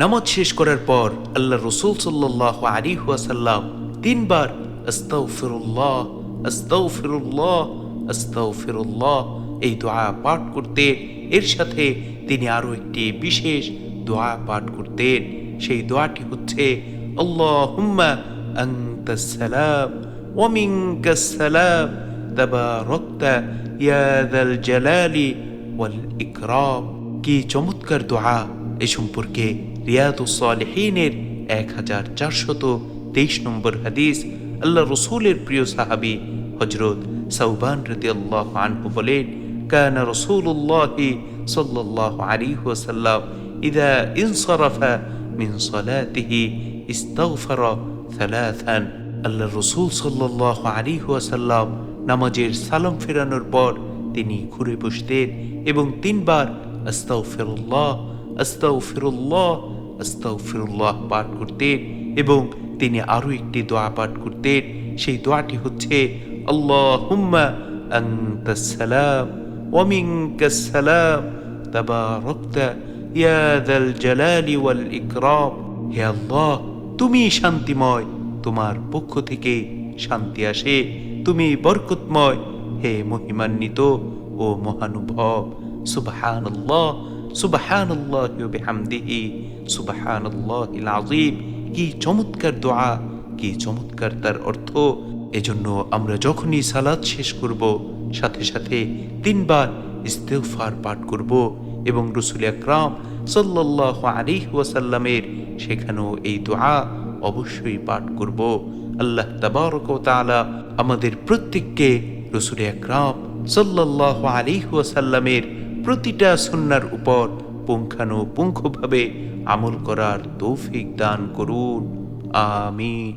নামাজ শেষ করার পর আল্লাহ রসুল সাল্লাহ আলী ওয়াসাল্লাম তিনবার আস্তাউফিরুল্লাহ আস্তাউফিরুল্লাহ আস্তাউফিরুল্লাহ এই দোয়া পাঠ করতেন এর সাথে তিনি আরও একটি বিশেষ দোয়া পাঠ করতেন। সেই দোয়াটি হচ্ছে, আল্লাহুম্মা আনতাস সালাম ওয়া মিনকাস সালাম, তাবারাকতা ইয়া যাল ওয়াল কি চমৎকার দোয়া এ সম্পর্কে। রিয়াদুসলেহীনের এক হাজার চারশত তেইশ নম্বর হাদিস আল্লাহ রসুলের প্রিয় সাহাবি হজরত সৌবান রতি আল্লাহ আনহু বলেন كان رسول الله صلى الله عليه وسلم إذا انصرف من صلاته استغفر মিন ألا الرسول صلى আল্লাহ রসুল وسلم نمجر سلام নামাজের সালাম تني পর তিনি ঘুরে বসতেন এবং তিনবার الله আস্তাউফিরুল্লাহ আস্তাউফিরুল্লাহ পাঠ করতেন এবং তিনি আরও একটি দোয়া পাঠ করতেন। সেই দোয়াটি হচ্ছে আল্লাহ হুম্মা সালাম ওয়ামিনকাস সালাম, তাবারাকতা, ইয়া যাল জালালি ওয়াল ইকরাম। হে আল্লাহ, তুমি শান্তিময়, তোমার পক্ষ থেকে শান্তি আসে, তুমি বরকতময়, হে মহিমান্বিত ও মহানুভব। সুবহানাল্লাহ সুবহানাল্লাহ ওয়া বিহামদিহি সুবহানাল্লাহিল আযীম কি চমৎকার দোয়া, কি চমৎকার তার অর্থ। এজন্য আমরা যখনই সালাত শেষ করব, সাথে সাথে তিনবার ইস্তেগফার পাঠ করব এবং রসুল আকরাম সাল্লাহ আলিহ ওয়াসাল্লামের সেখানেও এই দোয়া অবশ্যই পাঠ করব। আল্লাহ তাবারক ও তাআলা আমাদের প্রত্যেককে রসুল আকরাম সাল্লাহ আলিহ ওয়াসাল্লামের প্রতিটা সন্ন্যার উপর পুঙ্খানুপুঙ্খভাবে আমল করার তৌফিক দান করুন। আমিন।